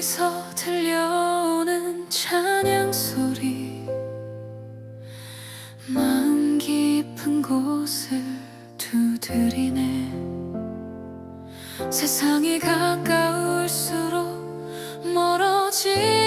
멀리서 들려오는 찬양 소리? 마음 깊은 곳을 두드리네. 세상이 가까울수록 멀어지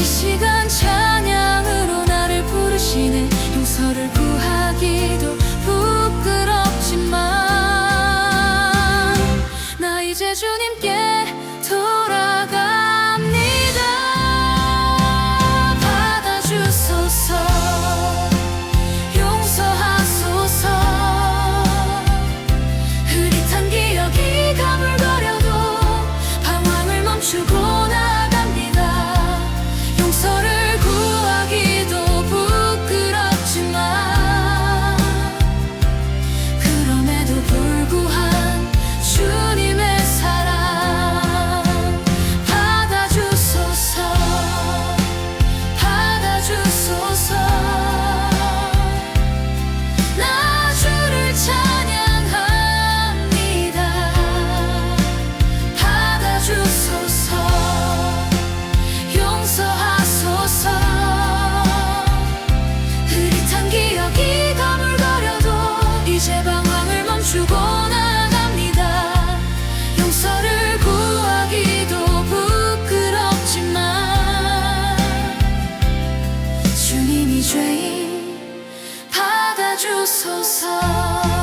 이 시간 찬양으로 나를 부르시네. 용서를 구하기도 love.